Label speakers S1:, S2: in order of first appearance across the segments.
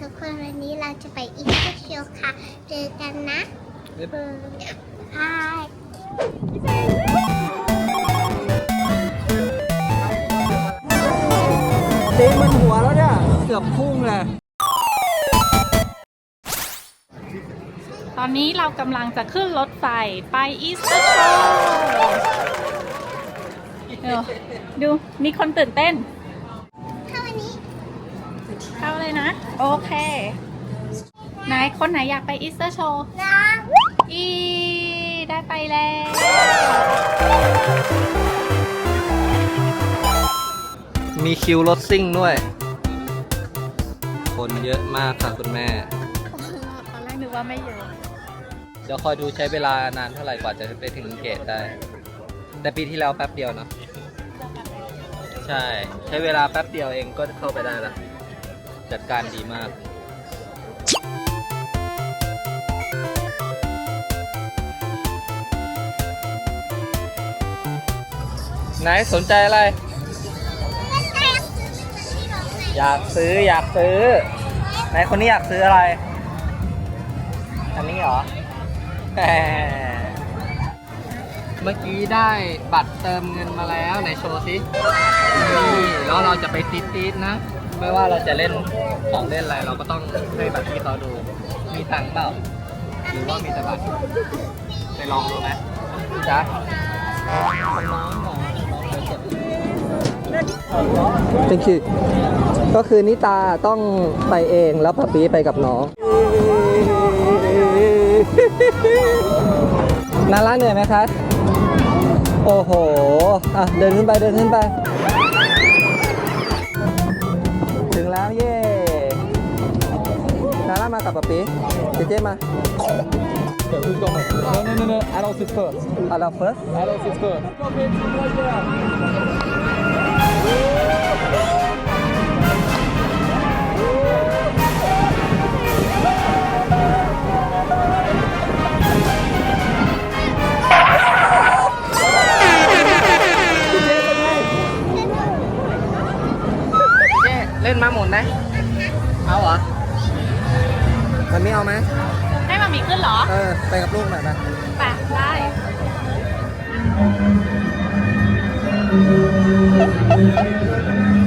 S1: ทุกคนวันนี้เราจะไปอีกเชียวค่ะ เจอกันนะ
S2: บ๊ายบาย
S1: บาย
S2: ตีนมันหัวแล้วเนี่ย เกือบพุ่งเลย
S3: ตอนนี้เรากำลังจะขึ้นรถไฟไปอีสเตอร์โชว์ดู มีคนตื่นเต้น
S1: ถ้าวันนี้
S3: เข้าเลยนะ โอเค ไหนคนไหนอยากไปอีสเตอร์โชว์
S1: นะ
S3: อีได้ไปแล้ว
S2: มีคิวรถซิ่งด้วย คนเยอะมากค่ะคุณแม่
S3: ตอนแรกนึกว่าไม่เยอะ
S2: เดี๋ยวคอยดูใช้เวลานานเท่าไหร่กว่าจะไปถึงเกตได้ แต่ปีที่แล้วแป๊บเดียวเนอะใช่ ใช้เวลาแป๊บเดียวเองก็เข้าไปได้แล้ว จัดการดีมาก ไหนสนใจอะไร อยากซื้ออยากซื้อ ไหนคนนี้อยากซื้ออะไร อันนี้เหรอแหมเมื่อกี้ได้บัตรเติมเงินมาแล้วไหนโชว์สินี่แล้วเราจะไปติดติดๆนะ ไม่ว่าเราจะเล่นของเล่นอะไรเราก็ต้องให้บัตรที่เขาดู มีตังค์เปล่า หรือว่ามีแต่บัตรไปลองดูไหมจ๊ะน้องน้องน้องเจ็บ thank you ก็คือนิตาต้องไปเองแล้วปะปีไปกับน้อง นาราเหนื่อยไหมคะ โอ้โห อะ เดินขึ้นไป เดินขึ้นไป ถึงแล้วเย่นารามากับปะปีเจเจมา
S4: No, no, no, no. Adults is first.
S2: เอาเรา first
S4: Adults is first.
S2: ล่นมาหมุนไหมเอาเหรอมันไม่เอาไหม
S3: ให้มามีขึ้นเหรอ
S2: เออไปกับลูกหน่อยไป
S3: ไปได้เจ๊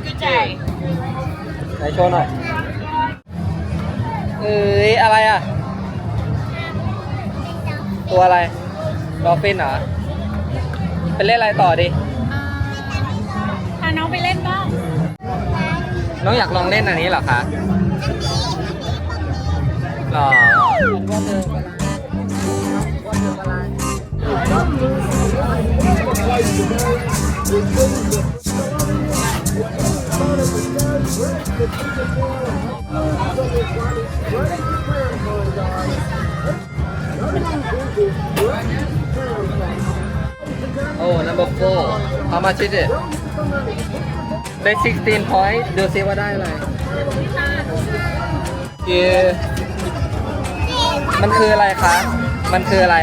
S3: a good day
S2: ไหนโชว์หน่อย เอ้ยอะไรอะ ตัวอะไรดอลฟินเหรอ ไปเล่นอะไรต่อดิ
S3: พาน้องไปเล่นบ้าง
S2: น้องอยากลองเล่นอันนี้เหรอคะหรอ โอ้ number four how much is it ได้ 16 point ดูซิว่าได้อะไร คือ มันคืออะไรคะมันคืออะไร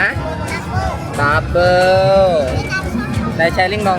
S2: ฮะ ดับเบิล ได้แชร์ลิงมอง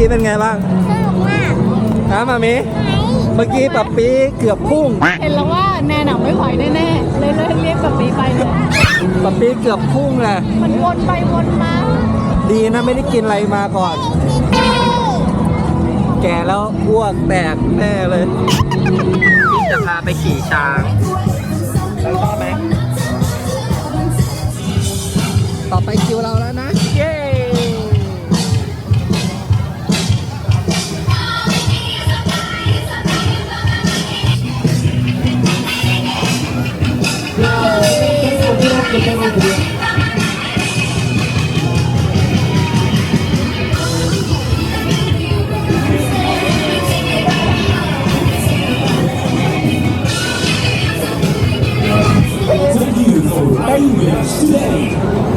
S2: กดิกดุกดิกกี้เป็นไงบ้าง
S1: สนุกมาก
S2: ฮะมามิ
S1: ไหน
S2: เมื่อกี้ปับปีเกือบพุ่ง
S3: เห็นแล้วว่าแนนหนังไม่ไหวแน่ๆเลยเลยเรียกแบบนี้ไปเลย
S2: ปับปีเกือบพุ่งเลย
S3: มันวนไปวนมา
S2: ดีนะไม่ได้กินอะไรมาก่อน แก่แล้วอ้วกแตกแน่เลยพี่จะพาไปขี่ช้างแล้วชอบไหมต่อไปคิวเราแล้วนะ เย้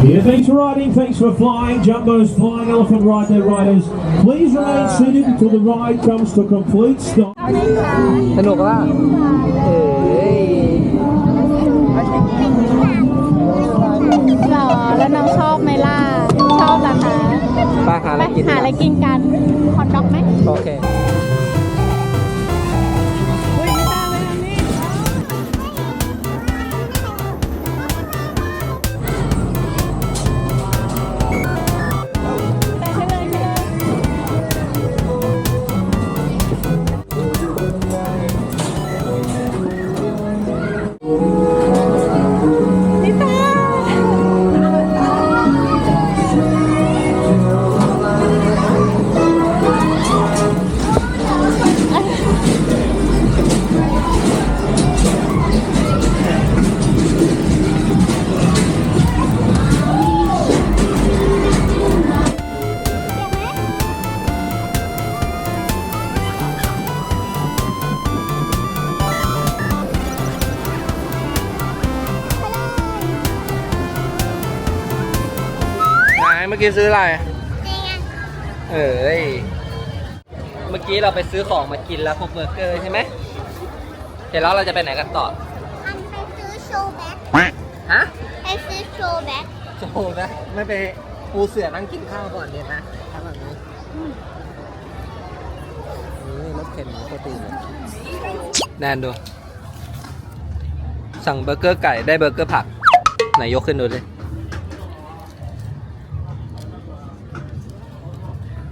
S5: Yeah, thanks for riding, thanks for flying. Jumbo's flying elephant ride there, riders. Please remain seated until the ride comes to a complete stop.
S2: อะไรกิน
S3: กันคอนด็อกไหม
S2: โอเค
S3: มื่
S2: อกี้ซื้ออะไร
S1: นี่ไง
S2: เอ้ย เมื่อกี้เราไปซื้อของมากินแล้วพวกเบอร์เกอร์ใช่ไหมเสร็จแล้วเราจะไปไหนกันต่อ
S1: อันไปซื้อโชว์แบ็ค
S2: ฮะ
S1: ไปซื้อโชว์แบ็ค
S2: โจนะไม่ไปปูเสือนั่งกินข้าวก่อนเนี่ยนะทำแบบนี้นี่รถเข็นโคตรดีเลยแนนดู สั่งเบอร์เกอร์ไก่ได้เบอร์เกอร์ผัก ไหนยกขึ้นดูดิ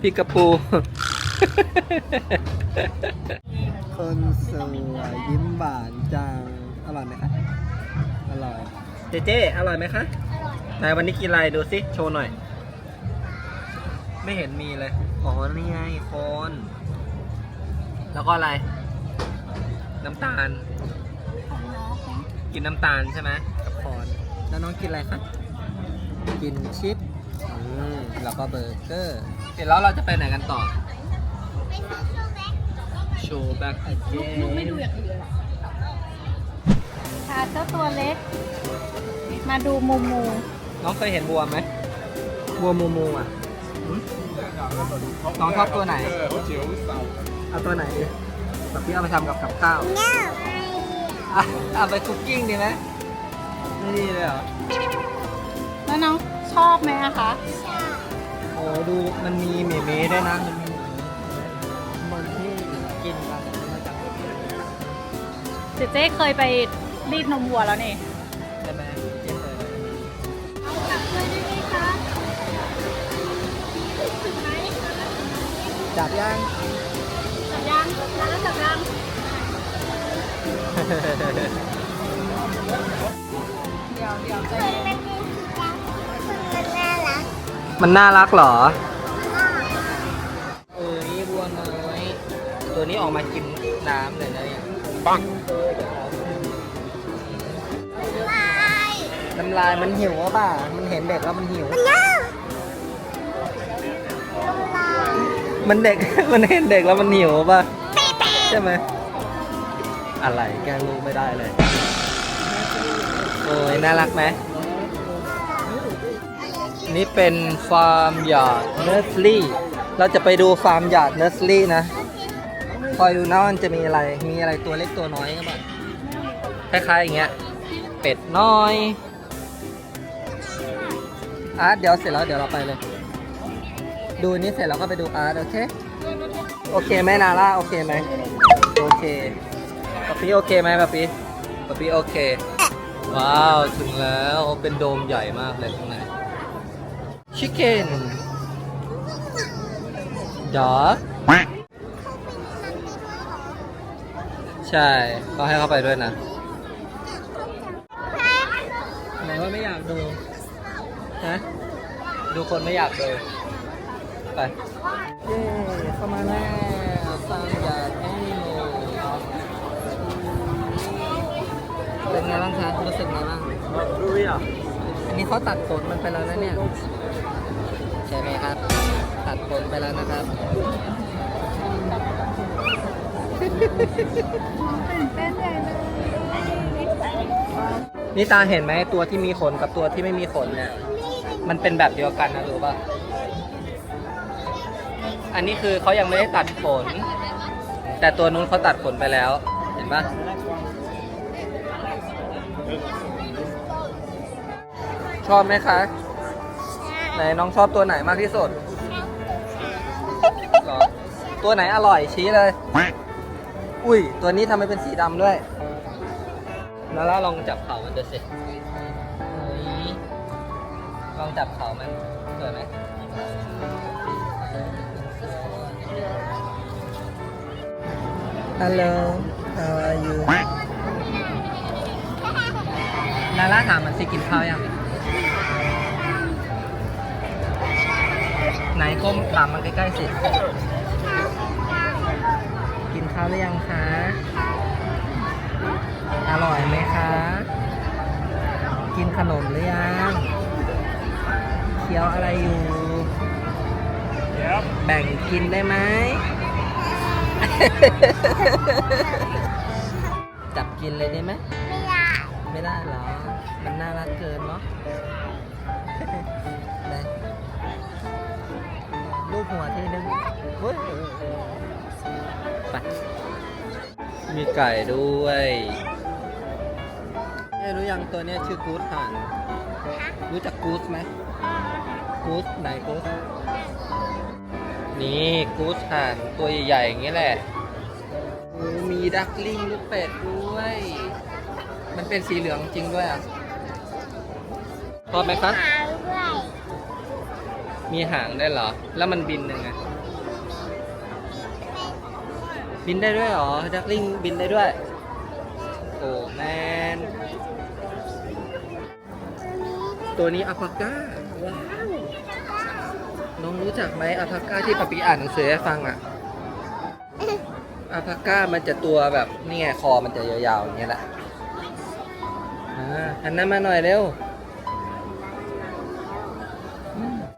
S2: พี่กระปู คนสวยยิ้มหวานจัง อร่อยไหมคะ อร่อย เจเจอร่อยไหมคะไหนวันนี้กินอะไรดูสิ โชว์หน่อย ไม่เห็นมีเลย อ๋อ นี่ไงโคน แล้วก็อะไร น้ำตาลกินน้ำตาลใช่ไหมกับคอน แล้วน้องกินอะไรคะ กินชิปอืม แล้วก็เบอร์เกอร์เสร็จแล้วเราจะไปไหนกันต่อ
S1: ไปซื้อโชว์แบ็ค
S2: โชว์แบ็คอเกน
S3: พาเจ้าตัวเล็ก มาดูมูมู
S2: น้องเคยเห็นบัวไหมบัวมูมูอะหืมน้องชอบตัวไหนเอาตัวไหนดีแบบพี่เอาไปทำกับกับข้าว
S1: เงี้ย
S2: อะเอาไปคุกกิ้งดีไหมไม่ดีเลยเหรอ
S3: แล้วน้องชอบไหมอะคะ
S2: โอ้ดูมันมีเมเมด้วยนะ มันมีมันที่กินกันมาจาก
S3: เจเจ๊เคยไปรีดนมวัวแล้วนี่
S2: ใช่ไหมเจ๊เคย
S1: กลับเลยได้ไหมคะ
S2: จับยัง
S1: จับยังร้านจับยัง
S3: เดี๋ยวเดี๋ยวใจ
S1: คน
S3: เย็น
S1: มันเป็นสีดำคน มันน่ารัก
S2: มันน่ารักเหรอ
S1: มาก
S2: เอ้ยบัวน้อย ตัวนี้ออกมากินน้ำเลยนะเนี่ยปัง
S1: ลาย
S2: น้ำลายมันหิวป่ะ มันเห็นเด็กแล้วมันหิว
S1: มันน่าลาย
S2: มันเด็ก มันเห็นเด็กแล้วมันหิวป่ะ ใช่ไหม อะไรแกล้งลูกไม่ได้เลย โอ้ยน่ารักไหม นี่เป็นฟาร์มหยาดเนอร์สรี่เราจะไปดูฟาร์มหยาดเนอร์สรี่นะ คอยดูนะมันจะมีอะไร มีอะไรตัวเล็กตัวน้อยก็บ้างคล้ายๆอย่างเงี้ย เป็ดน้อย อาร์ตเดี๋ยวเสร็จแล้วเดี๋ยวเราไปเลย ดูนี้เสร็จเราก็ไปดูอาร์ตโอเค โอเคไหมนาร่าโอเคไหมโอเคปะปี้โอเคไหมปะปี้ปะปี้โอเค ว้าว ถึงแล้วเป็นโดมใหญ่มากเลยข้าง ในชิคเก้นดอใช่ก็ให้เข้าไปด้วยนะไหนว่าไม่อยากดู ฮะ ดูคนไม่อยากดู ไป เย้เข้ามาแล้วสร้างยาแอนิโมเป็นไงบ้างคะรู้สึกไงบ้างรู้อะอันนี้เขาตัดขนมันไปแล้วนะเนี่ย ใช่ไหมครับ ตัดขนไปแล้วนะครับนี่ตาเห็นไหมตัวที่มีขนกับตัวที่ไม่มีขนเนี่ยมันเป็นแบบเดียวกันนะรู้ป่ะอันนี้คือเขายังไม่ได้ตัดขน แต่ตัวนู้นเขาตัดขนไปแล้ว เห็นปะชอบไหมคะไห นน้องชอบตัวไหนมากที่สุดหรอตัวไหนอร่อยชี้เลย อุ้ย ตัวนี้ทำไมเป็นสีดำด้วยแล้วลองจับเขามันดูสิอุ๊ยลองจับเขามันสวยไหม Hello how are you นาร่าถามมันสิกินข้าวยัง ไหนก้มถามมันใกล้ๆสิกินข้าวหรือยังคะอร่อยไหมคะ กินขนมหรือยังเคี้ยวอะไรอยู่ แบ่งกินได้ไหม จับกินเลยได้ไหม
S1: ไม่ได้
S2: ไม่ได้เหรอ มันน่ารักเกินเนาะไหนรูป หัวทีนึงเฮ้ยไปมีไก่ด้วยเนี่ยรู้ยังตัวเนี้ยชื่อกูดห่านรู้จักกูดไหมกูดไหนกูดนี่กูดห่านตัวใหญ่ๆอย่างนี้แหละโอ้มีดักลิงลูกเป็ดด้วย มันเป็นสีเหลืองจริงด้วยอะชอบไหมครับ
S1: หางด้วย
S2: มีหางได้เหรอ แล้วมันบินยังไง บินได้ด้วยเหรอ ดักลิงบินได้ด้วย โอ้แมน ตัวนี้อัลปาก้า ว้าว น้องรู้จักไหมอัลปาก้าที่ปะปีอ่านหนังสือให้ฟังอะอัลปาก้ามันจะตัวแบบนี่ไงคอมันจะยาวๆอย่างเงี้ยแหละอ่าหันหน้ามาหน่อยเร็ว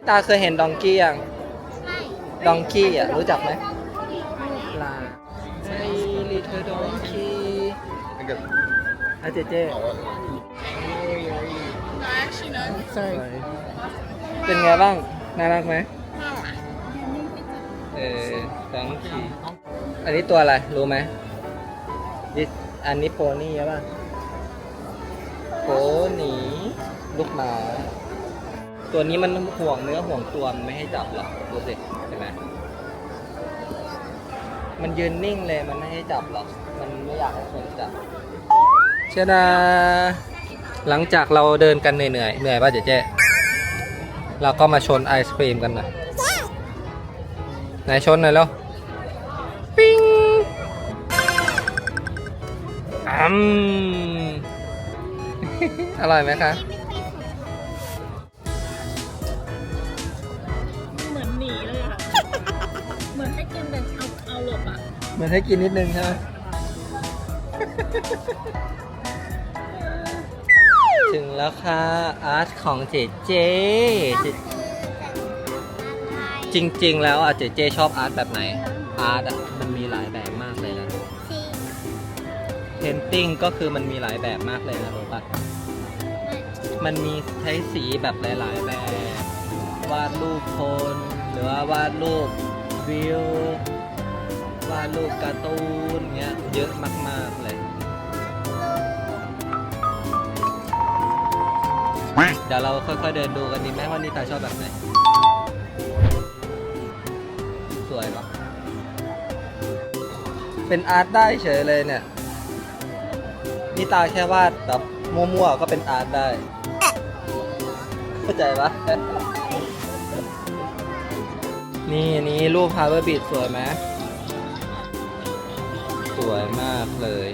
S2: ตาเคยเห็นดองกี้ยัง
S1: ใช่
S2: ดองกี้อะรู้จักไหมปลาไอ้ลิเทอร์ดองกี้อาเจเจใช่เป็นไงบ้าง น่ารักไหม
S1: น่ารัก
S2: เออดองกี้ อันนี้ตัวอะไร รู้ไหมดิอันนี้โพนี่ใช่ป่ะโพนี่ลูกหมา ตัวนี้มันห่วงเนื้อห่วงตัวมันไม่ให้จับหรอกดูสิเห็นไหมมันยืนนิ่งเลยมันไม่ให้จับหรอกมันไม่อยากให้คนจับเชดาหลังจากเราเดินกันเหนื่อยๆเหนื่อยป่ะเจ๊เจ๊เราก็มาชนไอศครีมกันหน่อยไหนชนหน่อยแล้วปิ้งอืมอร่อยไหมคะ
S3: มือนให้กิน
S2: นิดนึงใช่ไหมถึงแล้วค่ะอาร์ตของเจเจเจ จริง ๆ แล้วอะเจเจชอบอาร์ตแบบไหน อาร์ตอะมันมีหลายแบบมากเลยนะ
S1: สี
S2: เพนติ้งก็คือมันมีหลายแบบมากเลยนะรู้ปะมันมีใช้สีแบบหลายๆแบบ วาดรูปคน หรือว่าวาดรูปวิว วาดรูปการ์ตูนเงี้ยเยอะมากๆเลยเดี๋ยวเราค่อยๆเดินดูกันดีไหมว่านิตาชอบแบบไหน สวยปะเป็นอาร์ตได้เฉยเลยเนี่ยนี่ตาแค่วาดแบบมั่วๆก็เป็นอาร์ตได้ เข้าใจปะนี่นี่รูปฮาร์เบอร์บีดสวยไหม วยมากเลย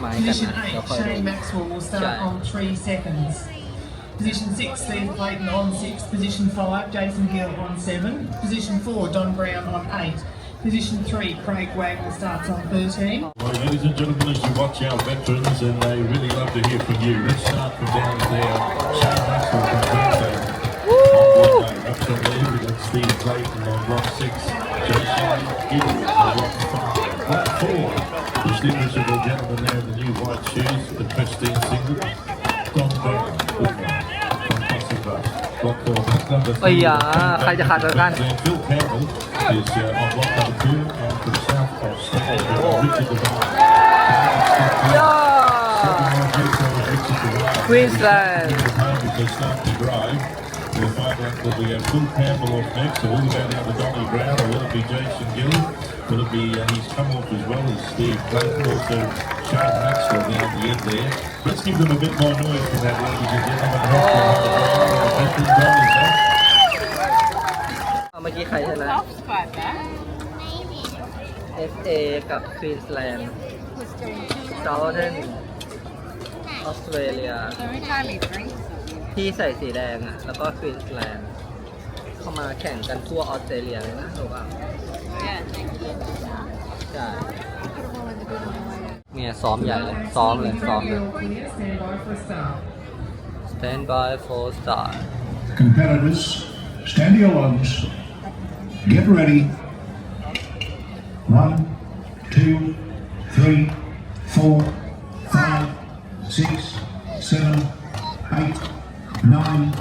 S2: ไม้กัน
S6: Position
S2: นะเดี๋ยว
S6: eight,
S2: คอยดู
S6: Shane Maxwell will start
S2: Shane.
S6: on three seconds. Position six, Steve Clayton on six. Position five, Jason Gill on seven. Position four, Don Brown on eight. Position three, Craig Wagner starts on 13.
S7: Well, ladies and gentlemen, as you watch our veterans, and they really love to hear from you. Let's start from down there. Shane Maxwell from Queensland. Absolutely. We've got Steve Clayton on block six. Jason Gill on block five. Block four. Distinguishable gentleman there in the new white shoes, the Pristine singlet. Don Brown. Good man. Fantastic bus. Block four. Block number
S2: เอ้ย
S7: three.
S2: อย่าใครจะขาดกัน
S7: Queensland. Phil Campbell is uh, on block number two. And from south of State, Richard Devine.
S2: ย่า Queensland.
S7: They start to drive. We'll find out that we have Phil Campbell off next, so we'll go down to Donny Brown, or will it be Jason Gill? Will it be, uh, he's come off as well as Steve Clayton, also Shane Maxwell down at the end there. Let's give them a bit more noise for that, ladies and gentlemen. Veteran Donny's up.
S2: เมื่อกี้ใครชนะ FA กับ Queensland Southern Australia ที่ใส่สีแดงอะแล้วก็ควีนส์แลนด์เข้ามาแข่งกันทั่วออสเตรเลียเลยนะถูกป่ะใช่เนี่ยซ้อมใหญ่เลยซ้อมเลยซ้อมเลย
S6: stand by for start
S8: Competitors, stand to your lungs. Get ready. One, two, three, four, nine,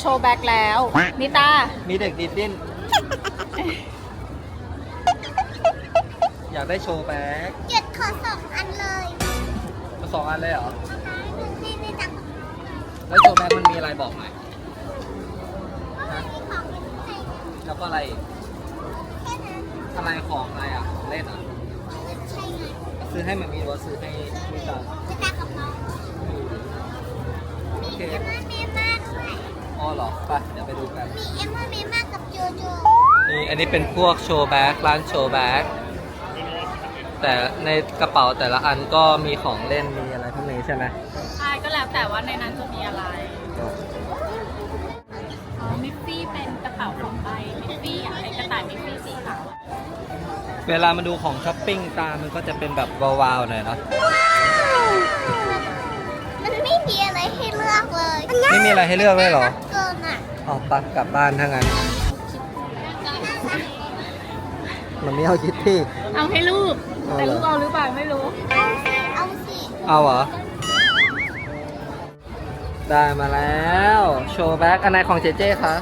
S2: โช
S3: ว์แบ็กแล้วนิตา
S2: มีเด็กดีดดิ้น อยากได้โชว์แบ็ค
S1: เจ็ดขอสองอันเลย
S2: สองอันเลยเหรอ
S1: นี่นี่จัง
S2: แล้วโชว์แบ็คมันมีอะไรบอกหน่อย
S1: ก็มันมีของให้
S2: แล้วก็อะไรอีก
S1: แค่นั้น
S2: อะไรของอะไรอะของเล่นอะ
S1: ใช่ไง
S2: ซื้อให้มันมีหรือว่าซื้อให้พี่ตา
S1: จะตากับน้อง
S2: โอ
S1: มี
S2: เค
S1: เอ็มมาเมม่าด้วย
S2: อ๋อเหรอไปเดี๋ยวไปดูกัน
S1: มีเอ็มมาเมม่ากับโจโจ
S2: นี่อันนี้เป็นพวกโชว์แบ็คร้านโชว์แบ็คแต่ในกระเป๋าแต่ละอันก็มีของเล่นมีอะไรพวกนี้ใช่ไหม
S3: ใช่ก็แล้วแต่ว่าในนั้นจะมีอะไรอ๋อมิฟฟี่เป็นกระเป๋าของใบมิฟฟี่อะไรกระต่ายมิฟฟี่สีขาว
S2: เวลามาดูของช้อปปิ้งตามันก็จะเป็นแบบวาวๆหน่อยเนาะ
S1: มันไม่มีอะไรให้เลือกเลย
S2: ไม่มีอะไรให้เลือกเลยเหรอ
S1: เกิน อะ
S2: ออกปะกลับบ้านถ้างั้นมันไม่เอาคิดที่
S3: เอาให้ลูก
S2: เอา
S3: แต่
S2: เหรอ
S3: ลูกเอาหรือเปล่าไม่รู้
S1: เอาสิ
S2: เอาเหรอ ได้มาแล้ว โชว์แบ็คอันไหนของเจเจคะ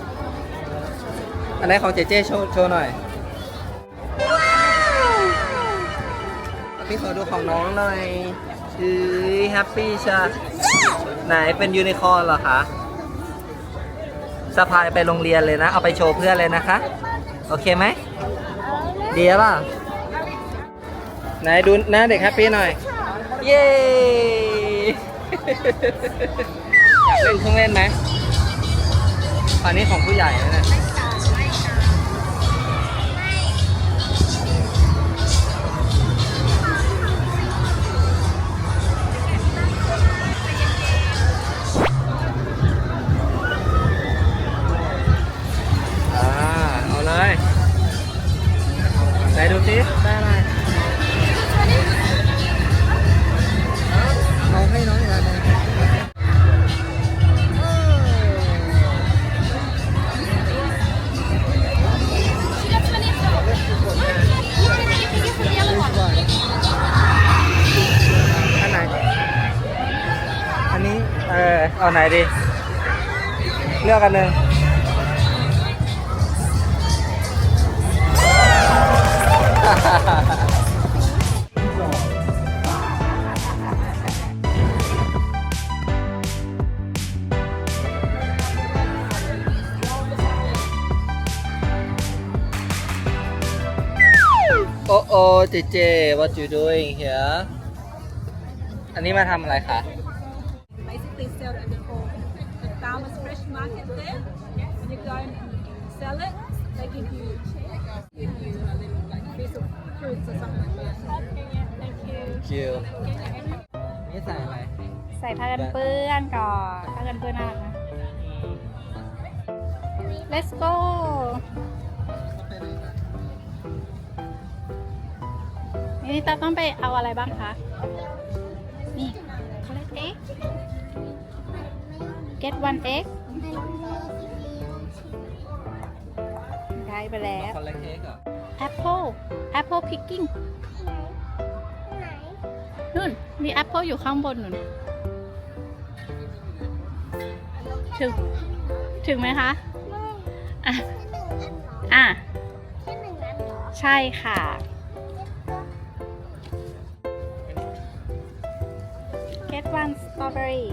S2: อันไหนของเจเจโชว์โชว์หน่อยพี่ขอดูของน้องหน่อยอือแฮปปี้ชาไหนเป็นยูนิคอร์นเหรอคะ สะพายไปโรงเรียนเลยนะ เอาไปโชว์เพื่อนเลยนะคะ โอเคไหมดีป่ะไหนดูหน้าเด็กแฮปปี้หน่อย เย้ อยากเล่นเครื่องเล่นไหมอันนี้ของผู้ใหญ่นะเนี่ย เลือกกันหนึ่งโอ้โอ้เจเจ what you doing here อันนี้มาทำอะไรคะ
S9: market there. When you go and sell it, they give you give you a little like piece of fruits or something like that. Thank you.
S2: คิวนี่ใส่อะไร
S3: ใส่ผ้ากันเปื้อนก่อนผ้ากันเปื้อนน่ารักนะ let's go นี่ตาต้องไปเอาอะไรบ้างคะ นี่ collect egg get one egg ได้ไปแล้ว
S2: คอนเล็กเค้กเหรอ
S3: apple apple picking
S1: ไหน
S3: นู่น มีแอปเปิลอยู่ข้างบนนู่น ถึง ถึงไหมคะอะอะ
S1: แค่หนึ่งอันเหรอ
S3: ใช่ค่ะ get one strawberry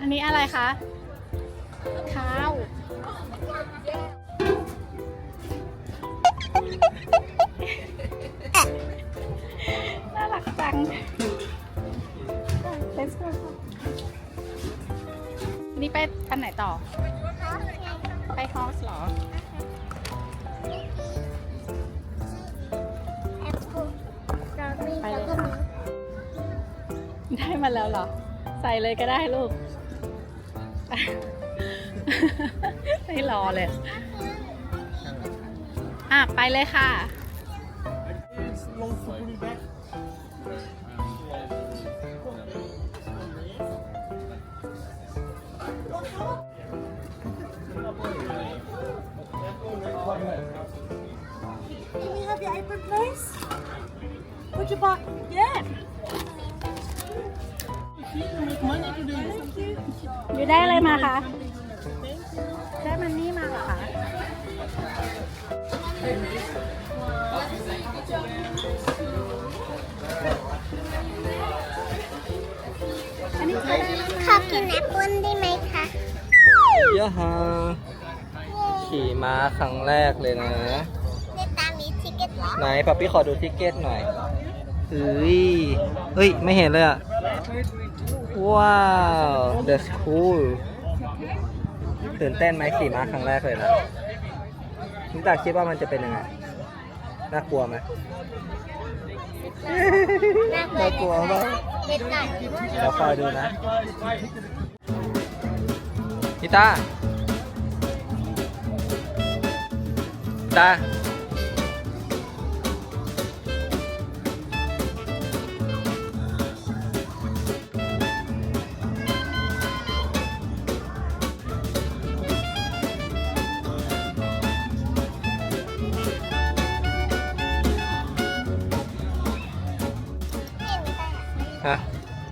S3: อันนี้อะไรคะ อันไหนต่อ ไปฮอสเหรอ
S1: แอปเปิ้ลสตรอเบอรี่
S3: ไป
S1: แล้ว
S3: เลย
S1: ก็
S3: ค่ะ
S1: มี
S3: ได้มาแล้วเหรอ ใส่เลยก็ได้ลูก ไม่รอเลย อะ ไปเลยค่ะ
S9: ข
S3: อกินแอปเปิ้ลได้ไหมคะ
S2: ย่าฮะขี่ม้าครั้งแรกเลยนะ
S1: ในตามีทิกเก็ตหรอ
S2: ไหนป๊าปี้ขอดูทิกเก็ตหน่อยเฮ้ยเฮ้ย ไม่เห็นเลยอะว้าว the school ตื่นเต้นไหมขี่ม้าครั้งแรกเลยนะ นิตาคิดว่ามันจะเป็นยังไง น่ากลัวไหมน่ากลัวมาก
S1: เด็ดหน่อย
S2: เดี๋ยวคอยดูนะนิตานิตา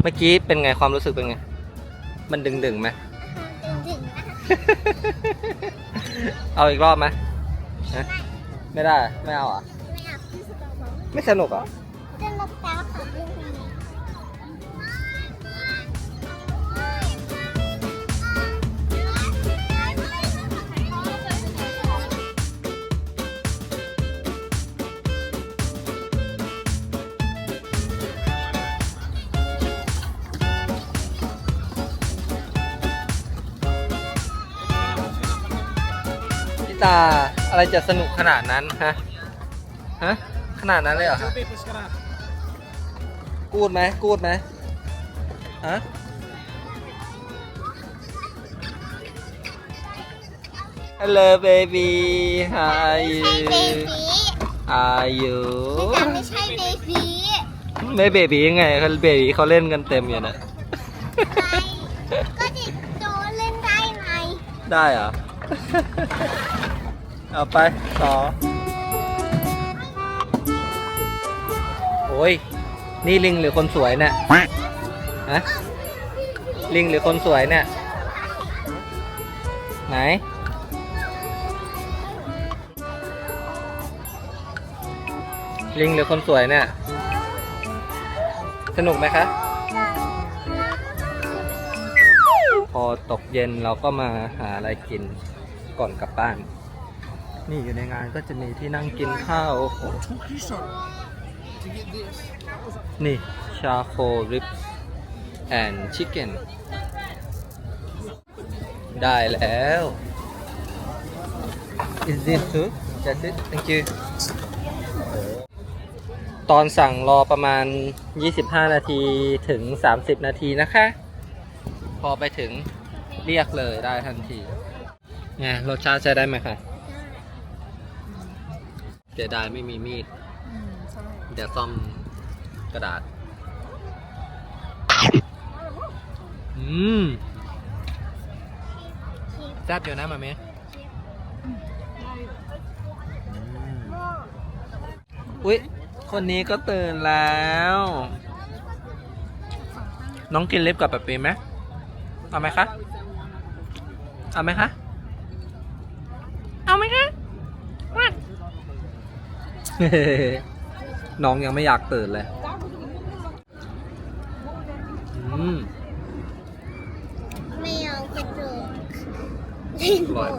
S2: มื่อกี้เป็นไงความรู้สึกเป็นไง มันดึงดึงๆไหม
S1: ดึงๆนะคะ
S2: เอาอีกรอบไหมฮะไม่ได้ ไม่เอาอะ
S1: ไม่เอา
S2: ไม่สนุกอะ
S1: เดิน อะ
S2: ไรจะสนุกขนาดนั้นฮะฮะขนาดนั้นเลยเหรอฮะกูดไหมกูดไหมฮะ Hello baby how are
S1: ไม่ใช่
S2: you
S1: เบ
S2: Are you
S1: บีแต่ไม่ใช่เบบี
S2: ไม่เบบียังไงเขาเบบีเขาเล่นกันเต็มอยู่นะ
S1: ก็ดิโดนเล่นได้ไหม
S2: ได้เหรอ เอาไปต่อ โอ้ย นี่ลิงหรือคนสวยเนี่ยฮะลิงหรือคนสวยเนี่ยไหน ลิงหรือคนสวยเนี่ยสนุกไหมคะ พอตกเย็นเราก็มาหาอะไรกินก่อนกลับบ้าน นี่อยู่ในงานก็จะมีที่นั่งกินข้าวนี่ชาโคริปแอนชิคเก้นได้แล้ว is this too that's it thank you ตอนสั่งรอประมาณ 25 นาทีถึง 30 นาทีนะคะ พอไปถึงเรียกเลยได้ทันทีไงรสชาติใช้ได้ไหมคะ สียดายไม่มีมีดเดี๋ยวซ่อมกระดาษ อืมแซ่บอยู่นะมาเมอุ๊ย คนนี้ก็ตื่นแล้ว น้องกินลิฟต์กับปะปีไหมเอาไหมคะ เอาไหมคะ เอาไหมคะว่า น้องยังไม่อยากตื่นเลย อืม
S1: ไม่เอากระโดด
S2: อร่อย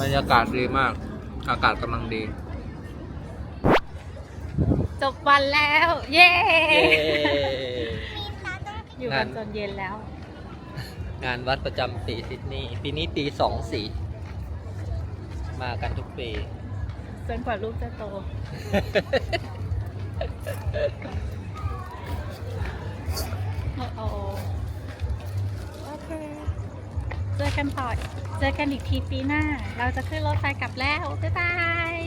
S2: บรรยากาศดีมาก อากาศกำลังดี
S3: จบวันแล้ว เย้
S2: เย้
S3: อยู่กันจนเย็นแล้ว
S2: งานวัดประจำสีซิดนีย์ปีนี้ปีสองสี มากันทุกปี
S3: จนกว่าลูกจะโตโอ้โหโอเค เจอกันต่อ เจอกันอีกทีปีหน้า เราจะขึ้นรถไฟกลับแล้ว บ๊ายบาย